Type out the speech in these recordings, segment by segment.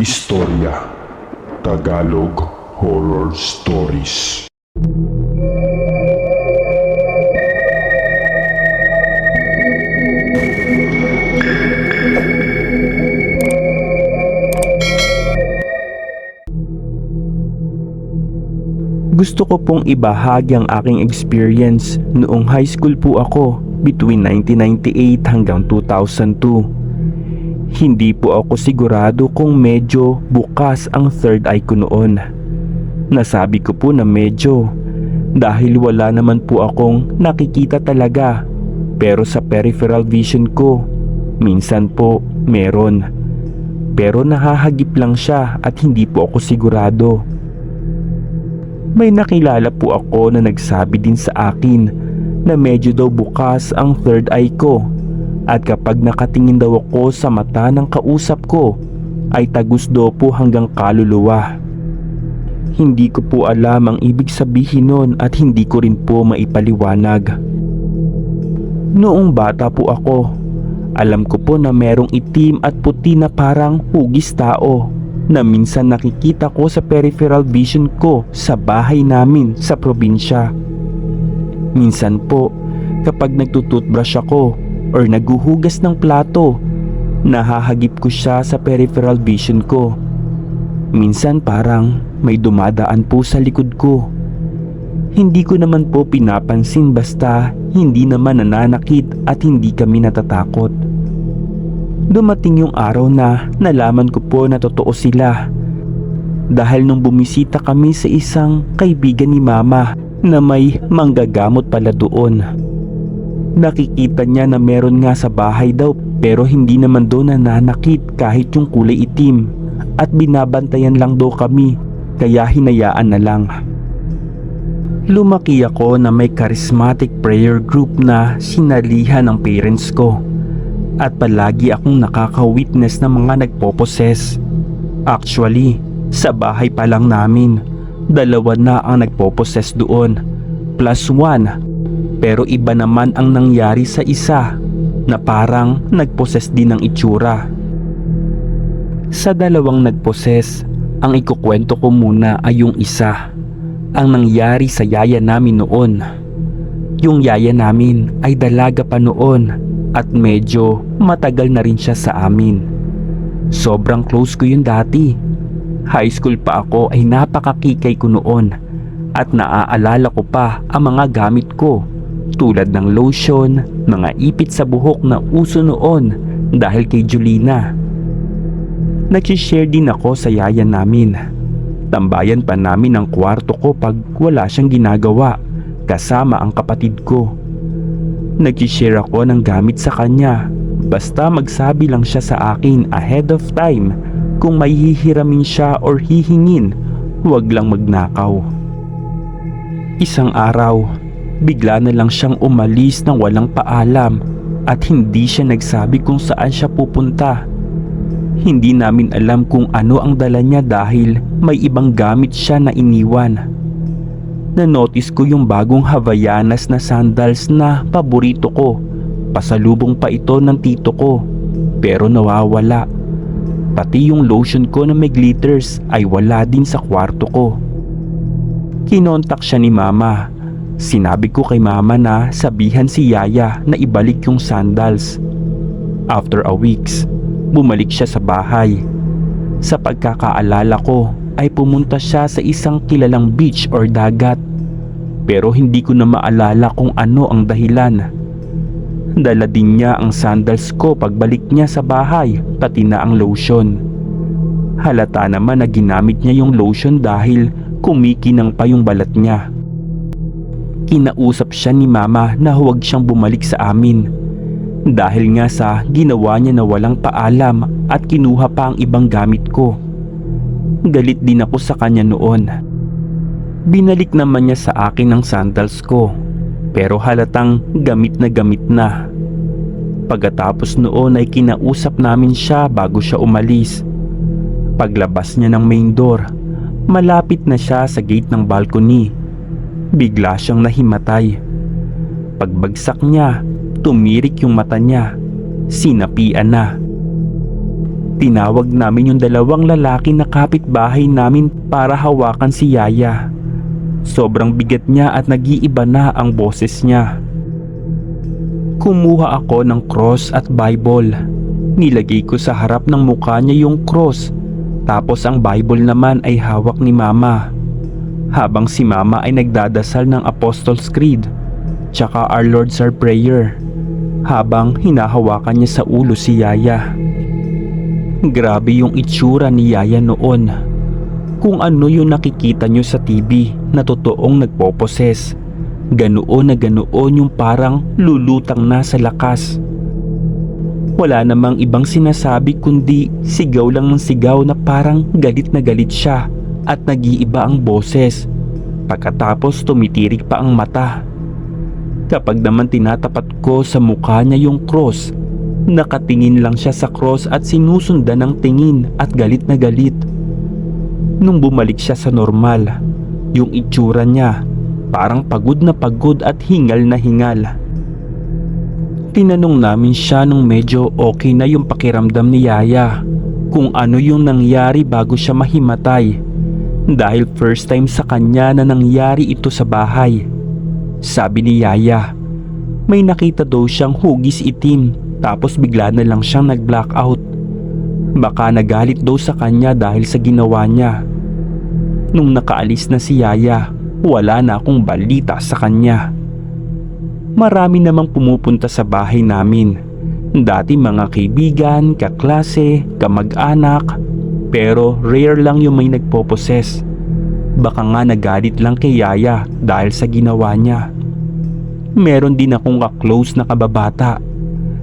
Istorya Tagalog Horror Stories Gusto ko pong ibahagi ang aking experience noong high school po ako between 1998 hanggang 2002. Hindi po ako sigurado kung medyo bukas ang third eye ko noon. Nasabi ko po na medyo dahil wala naman po akong nakikita talaga pero sa peripheral vision ko minsan po meron. Pero nahahagip lang siya at hindi po ako sigurado. May nakilala po ako na nagsabi din sa akin na medyo daw bukas ang third eye ko at kapag nakatingin daw ako sa mata ng kausap ko ay tagus daw po hanggang kaluluwa. Hindi ko po alam ang ibig sabihin nun at hindi ko rin po maipaliwanag. Noong bata po ako, alam ko po na merong itim at puti na parang hugis tao na minsan nakikita ko sa peripheral vision ko sa bahay namin sa probinsya. Minsan po, kapag nagtututbrush ako or naguhugas ng plato, nahahagip ko siya sa peripheral vision ko. Minsan parang may dumadaan po sa likod ko. Hindi ko naman po pinapansin basta hindi naman nananakit at hindi kami natatakot. Dumating yung araw na nalaman ko po na totoo sila. Dahil nung bumisita kami sa isang kaibigan ni mama na may manggagamot pala doon. Nakikita niya na meron nga sa bahay daw pero hindi naman doon nananakit kahit yung kulay itim at binabantayan lang daw kami kaya hinayaan na lang. Lumaki ako na may charismatic prayer group na sinalihan ng parents ko at palagi akong nakaka-witness ng mga nagpoposes. Actually, sa bahay pa lang namin, dalawa na ang nagpoposes doon, plus one. Pero iba naman ang nangyari sa isa na parang nagposes din ng itsura. Sa dalawang nagposes, ang ikukwento ko muna ay yung isa. Ang nangyari sa yaya namin noon. Yung yaya namin ay dalaga pa noon at medyo matagal na rin siya sa amin. Sobrang close ko yun dati. High school pa ako ay napakakikay ko noon at naaalala ko pa ang mga gamit ko tulad ng lotion, mga ipit sa buhok na uso noon dahil kay Julina. Nagsishare din ako sa yaya namin. Tambayan pa namin ang kwarto ko pag wala siyang ginagawa kasama ang kapatid ko. Nag-share ako ng gamit sa kanya basta magsabi lang siya sa akin ahead of time kung may hihiramin siya or hihingin, huwag lang magnakaw. Isang araw, bigla na lang siyang umalis ng walang paalam at hindi siya nagsabi kung saan siya pupunta. Hindi namin alam kung ano ang dala niya dahil may ibang gamit siya na iniwan. Na-notice ko yung bagong Havaianas na sandals na paborito ko. Pasalubong pa ito ng tito ko. Pero nawawala. Pati yung lotion ko na may glitters ay wala din sa kwarto ko. Kinontak siya ni mama. Sinabi ko kay mama na sabihan si Yaya na ibalik yung sandals. After a weeks, bumalik siya sa bahay. Sa pagkakaalala ko ay pumunta siya sa isang kilalang beach or dagat. Pero hindi ko na maalala kung ano ang dahilan. Dala din niya ang sandals ko pagbalik niya sa bahay, pati na ang lotion. Halata naman na ginamit niya yung lotion dahil kumikinang pa yung balat niya. Kinausap siya ni mama na huwag siyang bumalik sa amin dahil nga sa ginawa niya na walang paalam at kinuha pa ang ibang gamit ko. Galit din ako sa kanya noon. Binalik naman niya sa akin ang sandals ko pero halatang gamit na gamit na. Pagkatapos noon ay kinausap namin siya bago siya umalis. Paglabas niya ng main door, malapit na siya sa gate ng balcony. Bigla siyang nahimatay. Pagbagsak niya, tumirik yung mata niya. Sinapian na. Tinawag namin yung dalawang lalaki na kapitbahay namin para hawakan si Yaya. Sobrang bigat niya at nag-iiba na ang boses niya. Kumuha ako ng cross at Bible. Nilagay ko sa harap ng mukha niya yung cross. Tapos ang Bible naman ay hawak ni Mama. Habang si Mama ay nagdadasal ng Apostles' Creed, tsaka Our Lord's Our Prayer. Habang hinahawakan niya sa ulo si Yaya. Grabe yung itsura ni Yaya noon. Kung ano yung nakikita nyo sa TV na totoong nagpoposes. Ganoon na ganoon yung parang lulutang na sa lakas. Wala namang ibang sinasabi kundi sigaw lang ng sigaw na parang galit na galit siya at nag-iiba ang boses. Pagkatapos tumitirik pa ang mata. Kapag naman tinatapat ko sa mukha niya yung cross, nakatingin lang siya sa cross at sinusundan ng tingin at galit na galit. Nung bumalik siya sa normal, yung itsura niya parang pagod na pagod at hingal na hingal. Tinanong namin siya nung medyo okay na yung pakiramdam ni Yaya kung ano yung nangyari bago siya mahimatay dahil first time sa kanya na nangyari ito sa bahay. Sabi ni Yaya, may nakita daw siyang hugis itim tapos bigla na lang siyang nag-blackout. Baka nagalit daw sa kanya dahil sa ginawa niya. Nung nakaalis na si Yaya, wala na akong balita sa kanya. Marami namang pumupunta sa bahay namin. Dati mga kaibigan, kaklase, kamag-anak, pero rare lang yung may nagpoposes. Baka nga nagalit lang kay Yaya dahil sa ginawa niya. Meron din akong ka-close na kababata.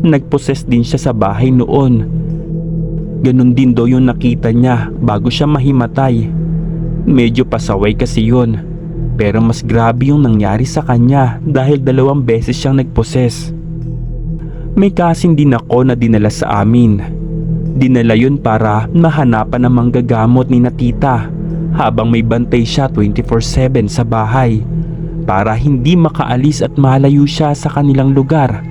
Nagposes din siya sa bahay noon. Ganon din daw yung nakita niya bago siya mahimatay. Medyo pasaway kasi yun. Pero mas grabe yung nangyari sa kanya dahil dalawang beses siyang nagposes. May kasin din ako na dinala sa amin. Dinala yun para mahanapan ng manggagamot ni na tita habang may bantay siya 24-7 sa bahay para hindi makaalis at malayo siya sa kanilang lugar.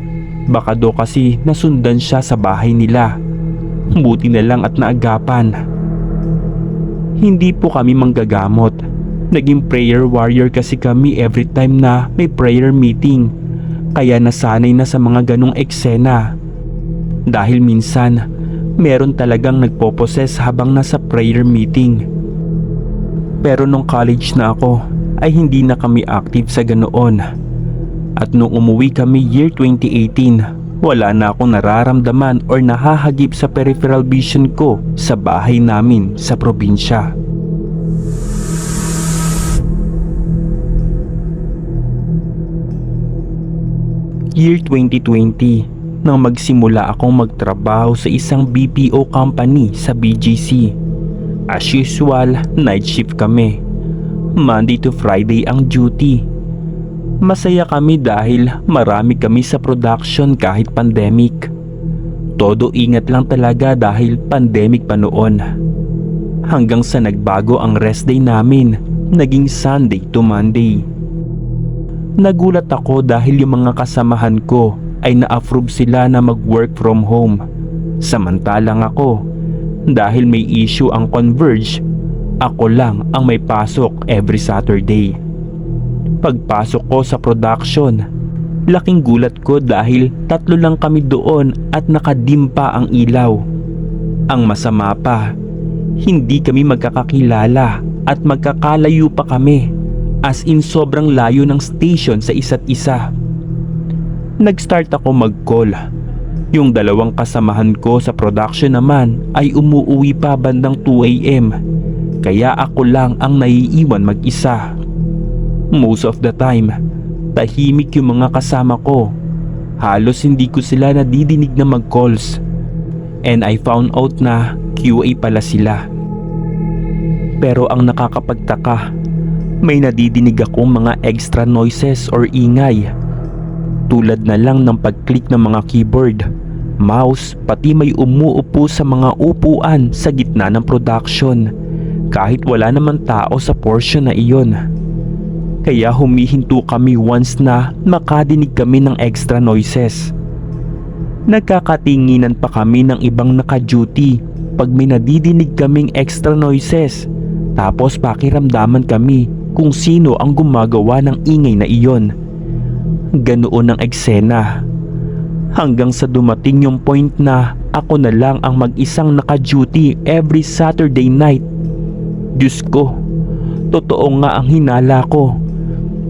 Baka do kasi nasundan siya sa bahay nila. Buti na lang at naagapan. Hindi po kami manggagamot. Naging prayer warrior kasi kami every time na may prayer meeting. Kaya nasanay na sa mga ganong eksena. Dahil minsan, meron talagang nagpoposes habang nasa prayer meeting. Pero nung college na ako, ay hindi na kami active sa ganoon. At nung umuwi kami year 2018, wala na akong nararamdaman or nahahagip sa peripheral vision ko sa bahay namin sa probinsya. Year 2020, nang magsimula akong magtrabaho sa isang BPO company sa BGC. As usual, night shift kami. Monday to Friday ang duty. Masaya kami dahil marami kami sa production kahit pandemic. Todo ingat lang talaga dahil pandemic pa noon. Hanggang sa nagbago ang rest day namin, naging Sunday to Monday. Nagulat ako dahil yung mga kasamahan ko ay na-approve sila na mag-work from home. Samantalang ako, dahil may issue ang Converge, ako lang ang may pasok every Saturday. Pagpasok ko sa production, laking gulat ko dahil tatlo lang kami doon at nakadim pa ang ilaw. Ang masama pa, hindi kami magkakakilala at magkakalayo pa kami as in sobrang layo ng station sa isa't isa. Nag-start ako mag-call. Yung dalawang kasamahan ko sa production naman ay umuuwi pa bandang 2am kaya ako lang ang naiiwan mag-isa. Most of the time, tahimik yung mga kasama ko. Halos hindi ko sila nadidinig na mag-calls. And I found out na QA pala sila. Pero ang nakakapagtaka, may nadidinig akong mga extra noises or ingay. Tulad na lang ng pag-click ng mga keyboard, mouse, pati may umuupo sa mga upuan sa gitna ng production kahit wala naman tao sa portion na iyon. Kaya humihinto kami once na makadinig kami ng extra noises. Nagkakatinginan pa kami ng ibang naka-duty kapag may nadidinig kaming extra noises tapos pakiramdaman kami kung sino ang gumagawa ng ingay na iyon. Ganoon ang eksena. Hanggang sa dumating yung point na ako na lang ang mag-isang naka-duty every Saturday night. Diyos ko, totoo nga ang hinala ko.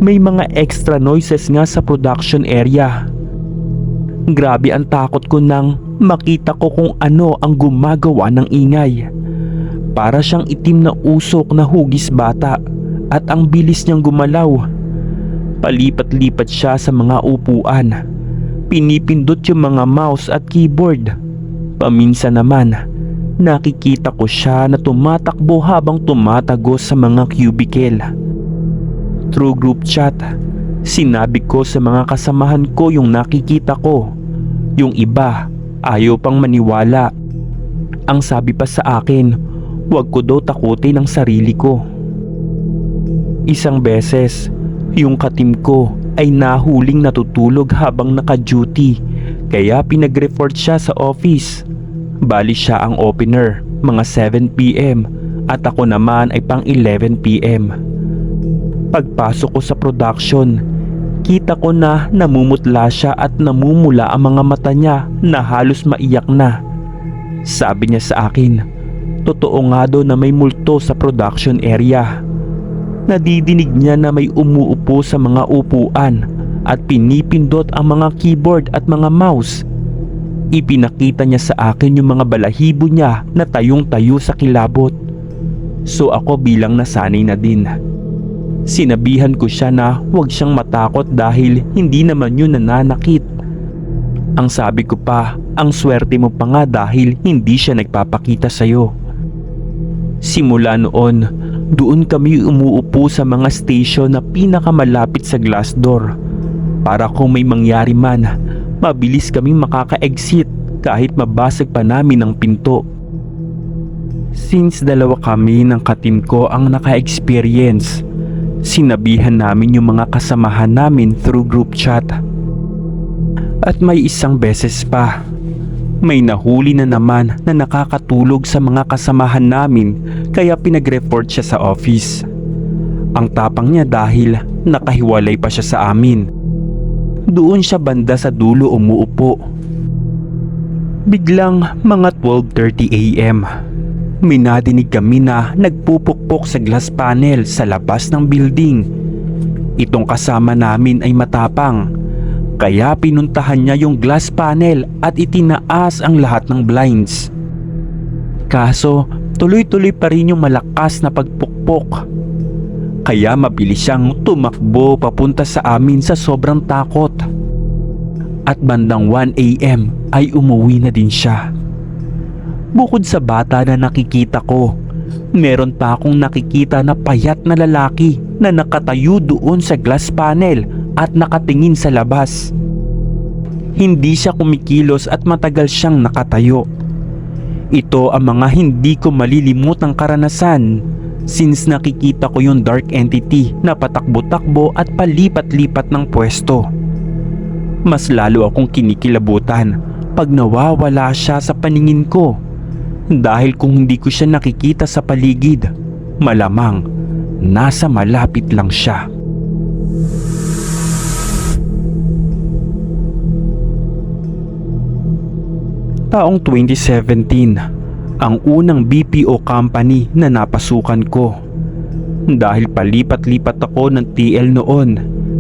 May mga extra noises nga sa production area. Grabe ang takot ko nang makita ko kung ano ang gumagawa ng ingay. Para siyang itim na usok na hugis bata at ang bilis niyang gumalaw. Palipat-lipat siya sa mga upuan. Pinipindot yung mga mouse at keyboard. Paminsan naman, nakikita ko siya na tumatakbo habang tumatagos sa mga cubicle. Through group chat, sinabi ko sa mga kasamahan ko yung nakikita ko. Yung iba, ayaw pang maniwala. Ang sabi pa sa akin, huwag ko daw takutin ang sarili ko. Isang beses, yung katim ko ay nahuling natutulog habang naka-duty kaya pinag-report siya sa office. Bali siya ang opener, mga 7pm at ako naman ay pang 11pm. Pagpasok ko sa production, kita ko na namumutla siya at namumula ang mga mata niya na halos maiyak na. Sabi niya sa akin, totoo nga daw na may multo sa production area. Nadidinig niya na may umuupo sa mga upuan at pinipindot ang mga keyboard at mga mouse. Ipinakita niya sa akin yung mga balahibo niya na tayong-tayo sa kilabot. So ako bilang nasanay na din. Sinabihan ko siya na huwag siyang matakot dahil hindi naman yun nananakit. Ang sabi ko pa, ang swerte mo pa nga dahil hindi siya nagpapakita sa'yo. Simula noon, doon kami umuupo sa mga station na pinakamalapit sa glass door. Para kung may mangyari man, mabilis kaming makaka-exit kahit mabasag pa namin ang pinto. Since dalawa kami ng katim ko ang naka-experience, sinabihan namin yung mga kasamahan namin through group chat. At may isang beses pa, may nahuli na naman na nakakatulog sa mga kasamahan namin kaya pinag-report siya sa office. Ang tapang niya dahil nakahiwalay pa siya sa amin. Doon siya banda sa dulo umuupo. Biglang mga 12.30 a.m. May nadinig kami na nagpupukpok sa glass panel sa labas ng building. Itong kasama namin ay matapang kaya pinuntahan niya yung glass panel at itinaas ang lahat ng blinds. Kaso tuloy-tuloy pa rin yung malakas na pagpukpok. Kaya mabilis siyang tumakbo papunta sa amin sa sobrang takot. At bandang 1am ay umuwi na din siya. Bukod sa bata na nakikita ko, meron pa akong nakikita na payat na lalaki na nakatayo doon sa glass panel at nakatingin sa labas. Hindi siya kumikilos at matagal siyang nakatayo. Ito ang mga hindi ko malilimutang karanasan since nakikita ko yung dark entity na patakbo-takbo at palipat-lipat ng pwesto. Mas lalo akong kinikilabutan pag nawawala siya sa paningin ko dahil kung hindi ko siya nakikita sa paligid, malamang nasa malapit lang siya. Taong 2017, ang unang BPO company na napasukan ko. Dahil palipat-lipat ako ng TL noon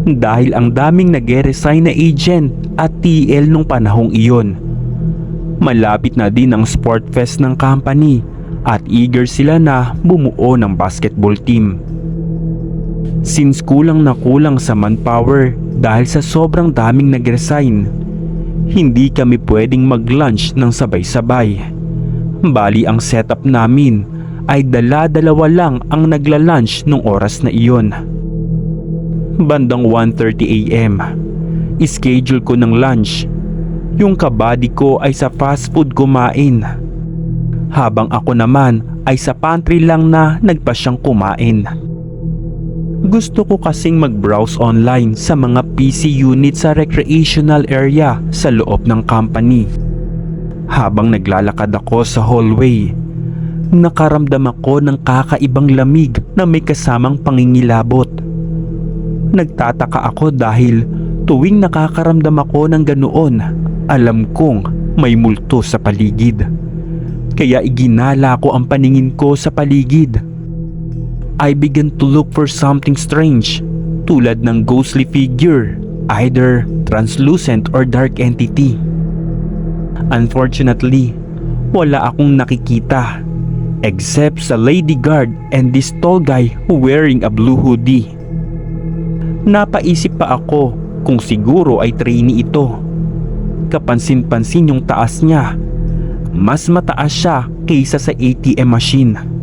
dahil ang daming nag-resign na agent at TL nung panahong iyon. Malapit na din ang sport fest ng company at eager sila na bumuo ng basketball team. Since kulang na kulang sa manpower dahil sa sobrang daming nag-resign, hindi kami pwedeng mag-lunch ng sabay-sabay. Bali ang setup namin ay dala-dalawa lang ang nagla-lunch nung oras na iyon. Bandang 1.30am, schedule ko ng lunch. Yung kabady ko ay sa fast food kumain. Habang ako naman ay sa pantry lang na nagpa siyang kumain. Gusto ko kasing mag-browse online sa mga PC unit sa recreational area sa loob ng company. Habang naglalakad ako sa hallway, nakaramdam ako ng kakaibang lamig na may kasamang pangingilabot. Nagtataka ako dahil tuwing nakakaramdam ako ng ganoon, alam kong may multo sa paligid. Kaya iginala ko ang paningin ko sa paligid. I began to look for something strange tulad ng ghostly figure, either translucent or dark entity. Unfortunately, wala akong nakikita except sa lady guard and this tall guy wearing a blue hoodie. Napaisip pa ako kung siguro ay trainee ito. Kapansin-pansin yung taas niya. Mas mataas siya kaysa sa ATM machine.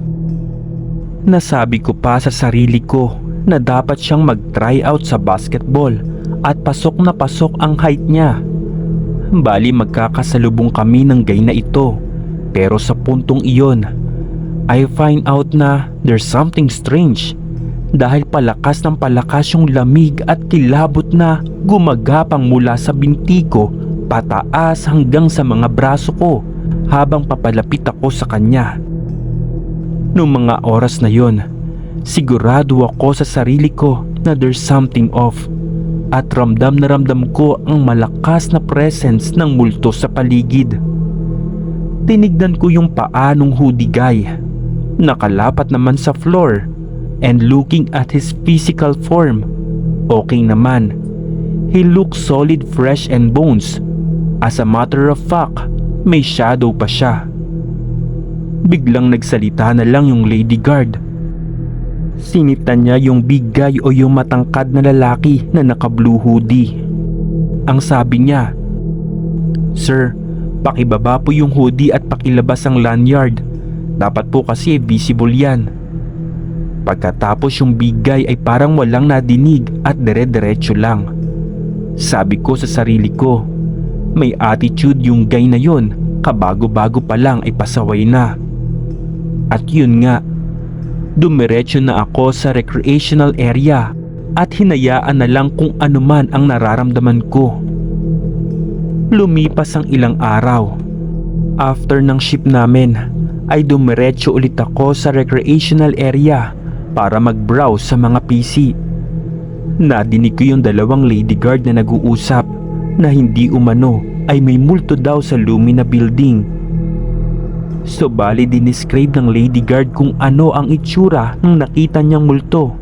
Nasabi ko pa sa sarili ko na dapat siyang mag-try out sa basketball at pasok na pasok ang height niya. Bali magkakasalubong kami ng gay na ito pero sa puntong iyon I find out na there's something strange dahil palakas ng palakas yung lamig at kilabot na gumagapang mula sa binti ko pataas hanggang sa mga braso ko habang papalapit ako sa kanya. Noong mga oras na yon, sigurado ako sa sarili ko na there's something off at ramdam na ramdam ko ang malakas na presence ng multo sa paligid. Tinignan ko yung paa ng hoodie guy. Nakalapat naman sa floor and looking at his physical form, okay naman. He looks solid fresh and bones. As a matter of fact, may shadow pa siya. Biglang nagsalita na lang yung lady guard. Sinita niya yung big guy o yung matangkad na lalaki na naka-blue hoodie. Ang sabi niya, Sir, pakibaba po yung hoodie at pakilabas ang lanyard. Dapat po kasi visible yan. Pagkatapos yung big guy ay parang walang nadinig at dire-diretso lang. Sabi ko sa sarili ko, may attitude yung guy na yon kabago-bago pa lang ay pasaway na. At yun nga, dumiretso na ako sa recreational area at hinayaan na lang kung ano man ang nararamdaman ko. Lumipas ang ilang araw. After ng ship namin, ay dumiretso ulit ako sa recreational area para mag-browse sa mga PC. Nadinig ko yung dalawang lady guard na nag-uusap na hindi umano ay may multo daw sa Lumina building. So bali dinescribe ng lady guard kung ano ang itsura ng nakita niyang multo.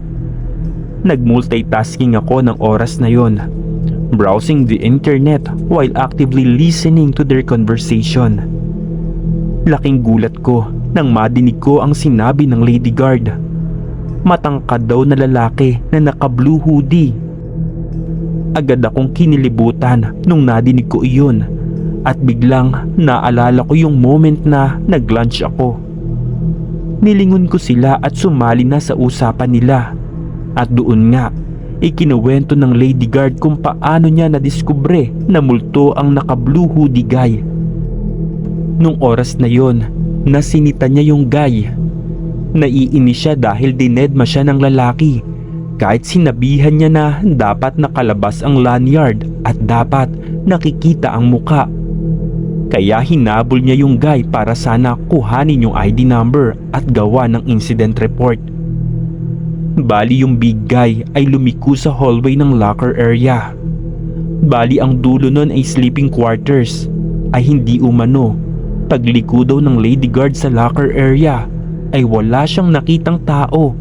Nag-multitasking ako ng oras na yon, browsing the internet while actively listening to their conversation. Laking gulat ko nang madinig ko ang sinabi ng lady guard. Matangkad daw na lalaki na naka-blue hoodie. Agad akong kinilibutan nung nadinig ko iyon at biglang naalala ko yung moment na nag-lunch ako. Nilingon ko sila at sumali na sa usapan nila. At doon nga, ikinuwento ng lady guard kung paano niya nadiskubre na multo ang naka-blue hoodie guy. Nung oras na yon, nasinita niya yung guy. Naiinis siya dahil dinedma siya ng lalaki kahit sinabihan niya na dapat nakalabas ang lanyard at dapat nakikita ang muka. Kaya hinabol niya yung guy para sana kuhanin yung ID number at gawa ng incident report. Bali yung big guy ay lumiko sa hallway ng locker area. Bali ang dulo nun ay sleeping quarters ay hindi umano. Pagliko daw ng lady guard sa locker area ay wala siyang nakitang tao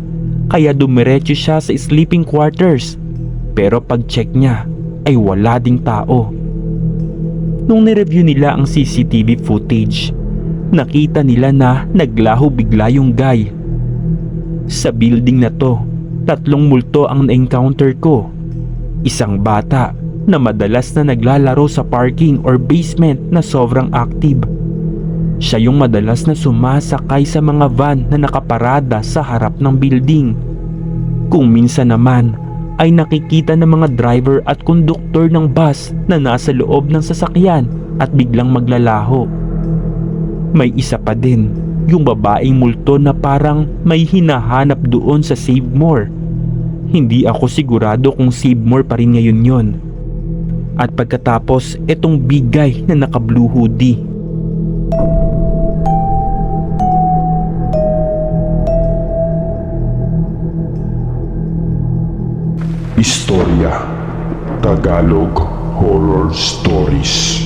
kaya dumiretso siya sa sleeping quarters. Pero pag check niya ay wala ding tao. Nung nireview nila ang CCTV footage, nakita nila na naglaho bigla yung guy. Sa building na to, tatlong multo ang na-encounter ko. Isang bata na madalas na naglalaro sa parking or basement na sobrang active. Siya yung madalas na sumasakay sa mga van na nakaparada sa harap ng building. Kung minsan naman ay nakikita ng mga driver at konduktor ng bus na nasa loob ng sasakyan at biglang maglalaho. May isa pa din, yung babaeng multo na parang may hinahanap doon sa Save More. Hindi ako sigurado kung Save More pa rin ngayon yon. At pagkatapos, itong bigay na naka blue hoodie. Istorya Tagalog Horror Stories